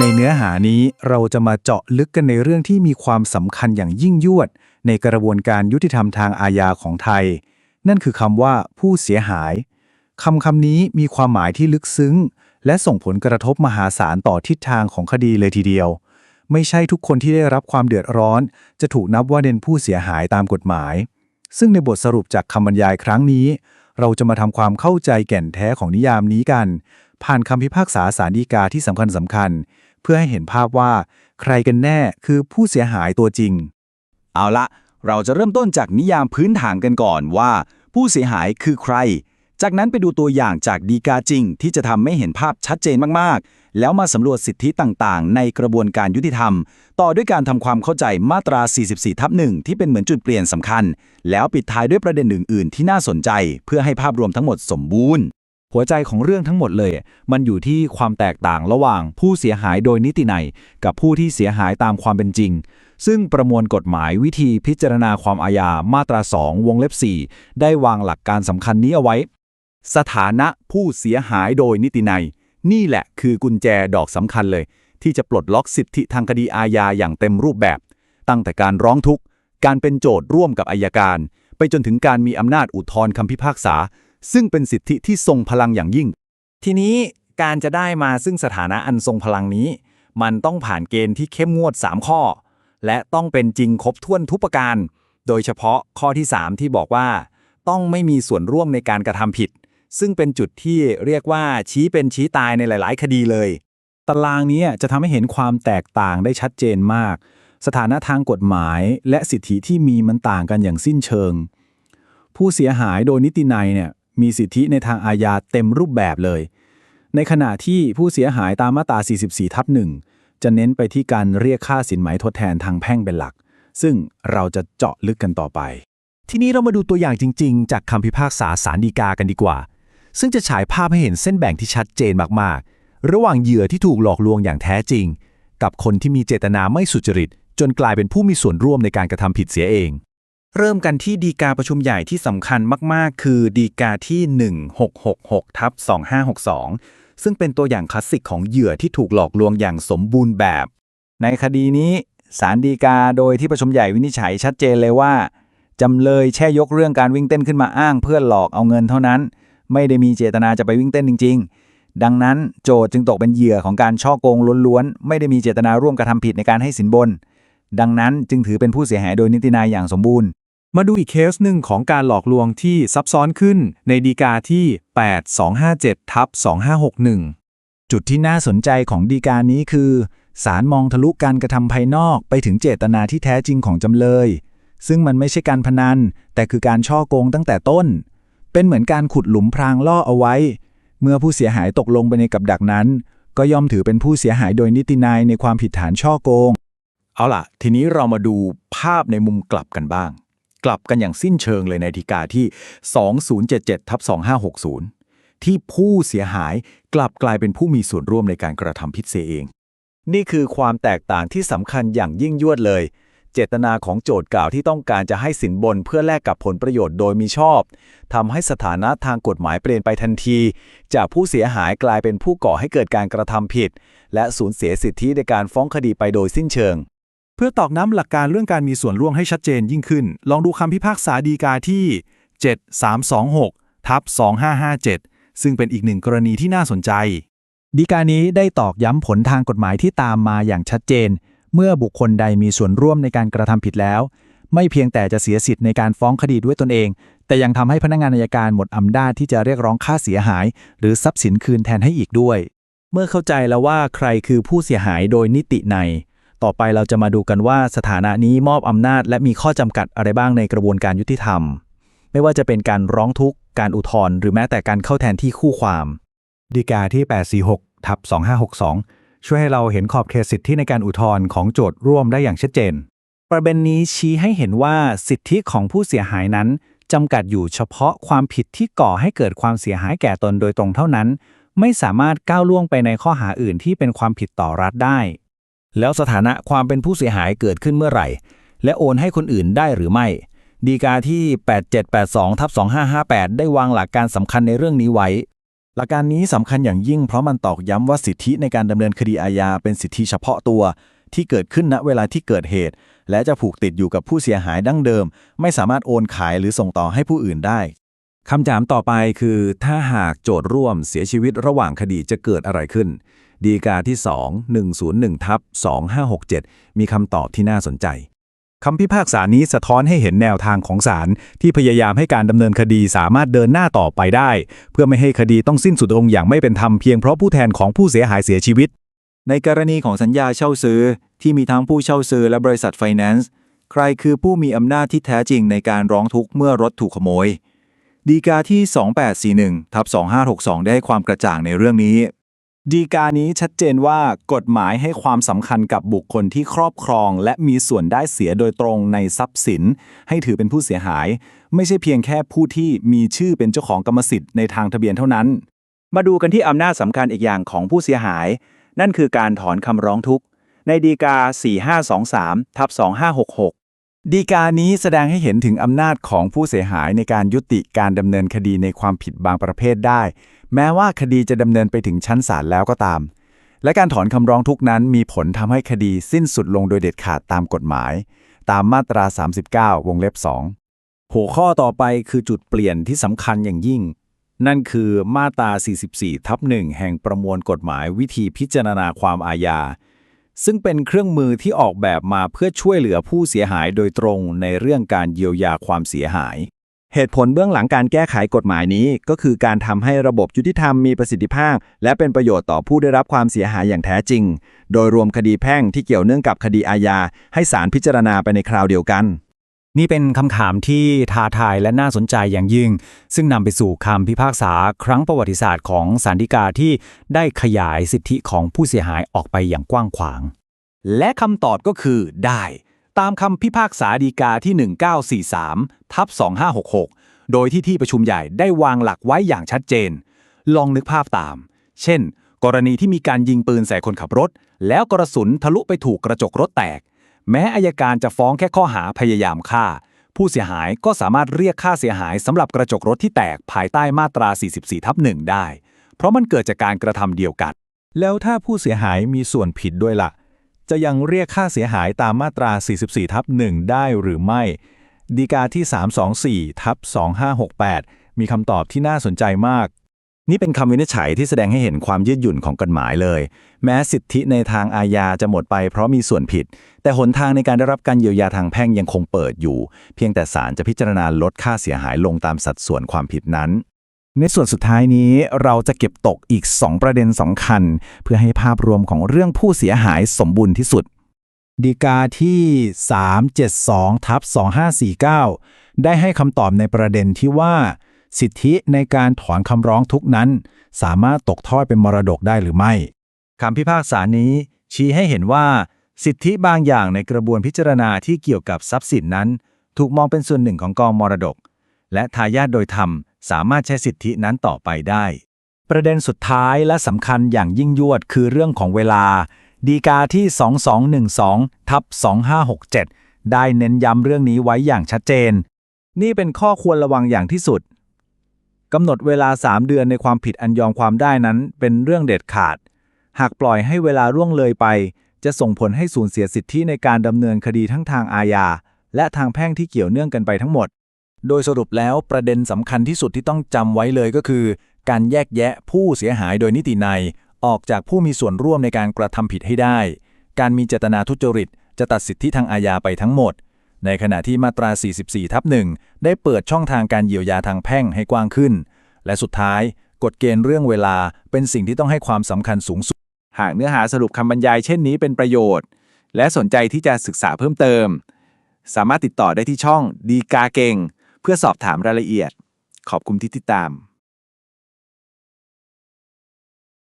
ในเนื้อหานี้เราจะมาเจาะลึกกันในเรื่องที่มีความสำคัญอย่างยิ่งยวด ในกระบวนการยุติธรรมทางอาญาของไทย นั่นคือคำว่าผู้เสียหายคำคำนี้มีความหมายที่ลึกซึ้ง และส่งผลกระทบมหาศาลต่อทิศทางของคดีเลยทีเดียว ไม่ใช่ทุกคนที่ได้รับความเดือดร้อน จะถูกนับว่าเป็นผู้เสียหายตามกฎหมาย ซึ่งในบทสรุปจากคำบรรยายครั้งนี้ เราจะมาทำความเข้าใจแก่นแท้ของนิยามนี้กัน ผ่านคำพิพากษาสารดีกาที่สำคัญสำคัญ เพื่อให้เห็นภาพว่า ใครกันแน่คือผู้เสียหายตัวจริง เอาละ เราจะเริ่มต้นจากนิยามพื้นฐานกันก่อนว่า ผู้เสียหายคือใคร จากนั้นไปดูตัวอย่างจากดีกาจริง ที่จะทำให้เห็นภาพชัดเจนมากๆ แล้วมาสำรวจสิทธิต่างๆ ในกระบวนการยุติธรรม ต่อด้วยการทำความเข้าใจมาตรา 44 ทับหนึ่งที่เป็นเหมือนจุดเปลี่ยนสำคัญ แล้วปิดท้ายด้วยประเด็นอื่น ๆ ที่น่าสนใจ เพื่อให้ภาพรวมทั้งหมดสมบูรณ์ หัวใจของเรื่องทั้งหมดเลย มันอยู่ที่ความแตกต่างระหว่างผู้เสียหายโดยนิตินัยกับผู้ที่เสียหายตามความเป็นจริง ซึ่งประมวลกฎหมายวิธีพิจารณาความอาญามาตรา 2 วงเล็บ 4 ได้วางหลักการสำคัญนี้เอาไว้ สถานะผู้เสียหายโดยนิตินัยนี่แหละคือกุญแจดอกสำคัญเลย ที่จะปลดล็อกสิทธิทางคดีอาญาอย่างเต็มรูปแบบ ตั้งแต่การร้องทุกข์ การเป็นโจทย์ร่วมกับอายการ ไปจนถึงการมีอำนาจอุทธรณ์คำพิพากษา ซึ่งเป็นสิทธิที่ทรงพลังอย่างยิ่ง ทีนี้การจะได้มาซึ่งสถานะอันทรงพลังนี้ มันต้องผ่านเกณฑ์ที่เข้มงวด 3 ข้อ และต้องเป็นจริงครบถ้วนทุกประการ โดยเฉพาะข้อที่ 3 ที่บอกว่า ต้องไม่มีส่วนร่วมในการกระทำผิด ซึ่งเป็นจุดที่เรียกว่าชี้เป็นชี้ตายในหลาย ๆ คดีเลย ตารางนี้จะทำให้เห็นความแตกต่างได้ชัดเจนมาก สถานะทางกฎหมายและสิทธิที่มีมันต่างกันอย่างสิ้นเชิง ผู้เสียหายโดยนิตินัยเนี่ย มีสิทธิในทางอาญาเต็มรูปแบบเลย ในขณะที่ผู้เสียหายตามมาตรา 44 ทับหนึ่งจะเน้นไปที่การเรียกค่าสินไหมทดแทนทางแพ่งเป็นหลัก ซึ่งเราจะเจาะลึกกันต่อไป ทีนี้เรามาดูตัวอย่างจริง ๆ จากคำพิพากษาสารดีกากันดีกว่า ซึ่งจะฉายภาพให้เห็นเส้นแบ่งที่ชัดเจนมากๆ ระหว่างเหยื่อที่ถูกหลอกลวงอย่างแท้จริง กับคนที่มีเจตนาไม่สุจริต จนกลายเป็นผู้มีส่วนร่วมในการกระทำผิดเสียเอง เริ่มกันที่ดีกาประชุมใหญ่ที่สำคัญมาก ๆ คือดีกาที่ 1666ทับ2562 ซึ่งเป็นตัวอย่างคลาสสิกของเหยื่อที่ถูกหลอกลวงอย่างสมบูรณ์แบบ ในคดีนี้ศาลฎีกาโดยที่ประชุมใหญ่วินิจฉัยชัดเจนเลยว่า จำเลยแช่ยกเรื่องการวิ่งเต้นขึ้นมาอ้างเพื่อหลอกเอาเงินเท่านั้น ไม่ได้มีเจตนาจะไปวิ่งเต้นจริง ๆ ดังนั้นโจทจึงตกเป็นเหยื่อของการช่อโกงล้วนๆ ไม่ได้มีเจตนาร่วมกระทำผิดในการให้สินบน ดังนั้นจึงถือเป็นผู้เสียหายโดยนิตินายอย่างสมบูรณ์ มาดูอีกเคสหนึ่งของการหลอกลวงที่ซับซ้อนขึ้นในดีกาที่ 8257ทับ2561 จุดที่น่าสนใจของดีกานี้คือศาลมองทะลุการกระทำภายนอกไปถึงเจตนาที่แท้จริงของจำเลย ซึ่งมันไม่ใช่การพนัน แต่คือการช่อโกงตั้งแต่ต้น เป็นเหมือนการขุดหลุมพรางล่อเอาไว้ เมื่อผู้เสียหายตกลงไปในกับดักนั้น ก็ย่อมถือเป็นผู้เสียหายโดยนิตินายในความผิดฐานช่อโกง เอาล่ะ ทีนี้เรามาดูภาพในมุมกลับกันบ้าง กลับกันอย่างสิ้นเชิงเลยในฎีกาที่ 2077ทับ2560 ที่ผู้เสียหายกลับกลายเป็นผู้มีส่วนร่วมในการกระทำผิดเสียเอง นี่คือความแตกต่างที่สำคัญอย่างยิ่งยวดเลย เจตนาของโจทย์กล่าวที่ต้องการจะให้สินบนเพื่อแลกกับผลประโยชน์โดยมีชอบทำให้สถานะทางกฎหมายเปลี่ยนไปทันที จากผู้เสียหายกลายเป็นผู้ก่อให้เกิดการกระทำผิด และสูญเสียสิทธิในการฟ้องคดีไปโดยสิ้นเชิง เพื่อตอกน้ำหลักการเรื่องการมีส่วนร่วมให้ชัดเจนยิ่งขึ้น ลองดูคำพิพากษาดีกาที่ 7326ทับ2557 ซึ่งเป็นอีกหนึ่งกรณีที่น่าสนใจ ดีกานี้ได้ตอกย้ำผลทางกฎหมายที่ตามมาอย่างชัดเจน เมื่อบุคคลใดมีส่วนร่วมในการกระทำผิดแล้ว ไม่เพียงแต่จะเสียสิทธิ์ในการฟ้องคดีด้วยตนเอง แต่ยังทำให้พนักงานอัยการหมดอำนาจที่จะเรียกร้องค่าเสียหาย หรือทรัพย์สินคืนแทนให้อีกด้วย เมื่อเข้าใจแล้วว่าใครคือผู้เสียหายโดยนิติใน ต่อไปเราจะมาดูกันว่าสถานะนี้มอบอำนาจ และมีข้อจำกัดอะไรบ้างในกระบวนการยุติธรรม ไม่ว่าจะเป็นการร้องทุกข์ การอุทธรณ์หรือแม้แต่การเข้าแทนที่คู่ความ ดีกาที่ 846ทับ2562 ช่วยให้เราเห็นขอบเขตสิทธิในการอุทธรณ์ของโจทย์ร่วมได้อย่างชัดเจน ประเด็นนี้ชี้ให้เห็นว่าสิทธิของผู้เสียหายนั้นจำกัดอยู่เฉพาะความผิดที่ก่อให้เกิดความเสียหายแก่ตนโดยตรงเท่านั้น ไม่สามารถก้าวล่วงไปในข้อหาอื่นที่เป็นความผิดต่อรัฐได้ แล้วสถานะความเป็นผู้เสียหายเกิดขึ้นเมื่อไหร่ และโอนให้คนอื่นได้หรือไม่ ดีกาที่ 8782ทับ2558 ได้วางหลักการสำคัญในเรื่องนี้ไว้ หลักการนี้สำคัญอย่างยิ่งเพราะมันตอกย้ำว่าสิทธิในการดำเนินคดีอาญาเป็นสิทธิเฉพาะตัว ที่เกิดขึ้นณเวลาที่เกิดเหตุ และจะผูกติดอยู่กับผู้เสียหายดั้งเดิม ไม่สามารถโอนขายหรือส่งต่อให้ผู้อื่นได้คำถามต่อไปคือ ถ้าหากโจทย์ร่วมเสียชีวิตระหว่างคดีจะเกิดอะไรขึ้น ดีกาที่ 2 101ทับ2567 มีคำตอบที่น่าสนใจคำพิพากษานี้สะท้อนให้เห็นแนวทางของศาลที่พยายามให้การดำเนินคดีสามารถเดินหน้าต่อไปได้ เพื่อไม่ให้คดีต้องสิ้นสุดลงอย่างไม่เป็นธรรมเพียงเพราะผู้แทนของผู้เสียหายเสียชีวิต ในกรณีของสัญญาเช่าซื้อ ที่มีทั้งผู้เช่าซื้อและบริษัทไฟแนนซ์ใครคือผู้มีอำนาจที่แท้จริงในการร้องทุกข์เมื่อรถถูกขโมย ดีกาที่ 2841ทับ2562 ได้ให้ความกระจ่างในเรื่องนี้ ดีกานี้ชัดเจนว่ากฎหมายให้ความสำคัญกับบุคคลที่ครอบครอง และมีส่วนได้เสียโดยตรงในทรัพย์สิน ให้ถือเป็นผู้เสียหาย ไม่ใช่เพียงแค่ผู้ที่มีชื่อเป็นเจ้าของกรรมสิทธิ์ในทางทะเบียนเท่านั้น มาดูกันที่อำนาจสำคัญอีกอย่างของผู้เสียหาย นั่นคือการถอนคำร้องทุกข์ ในดีกา 4523ทับ2566 ดีกานี้แสดงให้เห็นถึงอำนาจของผู้เสียหายในการยุติการดำเนินคดีในความผิดบางประเภทได้ แม้ว่าคดีจะดำเนินไปถึงชั้นศาลแล้วก็ตาม และการถอนคำร้องทุกนั้นมีผลทำให้คดีสิ้นสุดลงโดยเด็ดขาดตามกฎหมาย ตามมาตรา 39 วงเล็บ 2 หัวข้อต่อไปคือจุดเปลี่ยนที่สำคัญอย่างยิ่ง นั่นคือมาตรา 44 ทับหนึ่งแห่งประมวลกฎหมายวิธีพิจารณาความอาญาซึ่งเป็นเครื่องมือที่ออกแบบมาเพื่อช่วยเหลือผู้เสียหายโดยตรงในเรื่องการเยียวยาความเสียหาย เหตุผลเบื้องหลังการแก้ไขกฎหมายนี้ ก็คือการทำให้ระบบยุติธรรมมีประสิทธิภาพ และเป็นประโยชน์ต่อผู้ได้รับความเสียหายอย่างแท้จริง โดยรวมคดีแพ่งที่เกี่ยวเนื่องกับคดีอาญา ให้ศาลพิจารณาไปในคราวเดียวกัน นี่เป็นคำถามที่ท้าทายและน่าสนใจอย่างยิ่ง ซึ่งนำไปสู่คำพิพากษาครั้งประวัติศาสตร์ของศาลฎีกาที่ได้ขยายสิทธิของผู้เสียหายออกไปอย่างกว้างขวาง และคำตอบก็คือได้ ตามคำพิพากษาฎีกาที่ 1943 ทับ 2566 โดยที่ที่ประชุมใหญ่ได้วางหลักไว้อย่างชัดเจน ลองนึกภาพตาม เช่น กรณีที่มีการยิงปืนใส่คนขับรถ แล้วกระสุนทะลุไปถูกกระจกรถแตก แม้อายการจะฟ้องแค่ข้อหาพยายามฆ่า ผู้เสียหายก็สามารถเรียกค่าเสียหายสำหรับกระจกรถที่แตกภายใต้มาตรา 44ทับหนึ่งได้ เพราะมันเกิดจากการกระทำเดียวกัน แล้วถ้าผู้เสียหายมีส่วนผิดด้วยล่ะ จะยังเรียกค่าเสียหายตามมาตรา 44 ทับ 1 ได้หรือไม่ดีกาที่ 324 ทับ 2568 มีคำตอบที่น่าสนใจมาก นี่เป็นคำวินิจฉัยที่แสดงให้เห็นความยืดหยุ่นของกฎหมายเลย แม้สิทธิในทางอาญาจะหมดไปเพราะมีส่วนผิด แต่หนทางในการได้รับการเยียวยาทางแพ่งยังคงเปิดอยู่ เพียงแต่ศาลจะพิจารณาลดค่าเสียหายลงตามสัดส่วนความผิดนั้น ในส่วนสุดท้ายนี้เราจะเก็บตกอีก 2 ประเด็นสำคัญ เพื่อให้ภาพรวมของเรื่องผู้เสียหายสมบูรณ์ที่สุดดีกาที่ 372ทับ2549 ได้ให้คำตอบในประเด็นที่ว่า สิทธิในการถอนคำร้องทุกนั้น สามารถตกทอดเป็นมรดกได้หรือไม่คำพิพากษานี้ ชี้ให้เห็นว่า สิทธิบางอย่างในกระบวนพิจารณาที่เกี่ยวกับทรัพย์สินนั้น ถูกมองเป็นส่วนหนึ่งของกองมรดก และทายาทโดยธรรม สามารถใช้สิทธินั้นต่อไปได้ ประเด็นสุดท้ายและสำคัญอย่างยิ่งยวดคือเรื่องของเวลา ดีกาที่ 2212ทับ2567 ได้เน้นย้ำเรื่องนี้ไว้อย่างชัดเจน นี่เป็นข้อควรระวังอย่างที่สุดกำหนดเวลา 3 เดือนในความผิดอันยอมความได้นั้น เป็นเรื่องเด็ดขาด หากปล่อยให้เวลาร่วงเลยไป จะส่งผลให้สูญเสียสิทธิในการดำเนินคดีทั้งทางอาญาและทางแพ่งที่เกี่ยวเนื่องกันไปทั้งหมด โดยสรุปแล้วประเด็นสำคัญที่สุดที่ต้องจำไว้เลยก็คือ การแยกแยะผู้เสียหายโดยนิตินัยออกจากผู้มีส่วนร่วมในการกระทำผิดให้ได้ การมีเจตนาทุจริต จะตัดสิทธิทางอาญาไปทั้งหมด ในขณะที่มาตรา 44 ทับหนึ่งได้เปิดช่องทางการเยียวยาทางแพ่งให้กว้างขึ้น และสุดท้าย กฎเกณฑ์เรื่องเวลาเป็นสิ่งที่ต้องให้ความสำคัญสูงสุด หากเนื้อหาสรุปคำบรรยายเช่นนี้เป็นประโยชน์ และสนใจที่จะศึกษาเพิ่มเติม สามารถติดต่อได้ที่ช่องดีกาเก่ง เพื่อสอบถามรายละเอียด ขอบคุณที่ติดตาม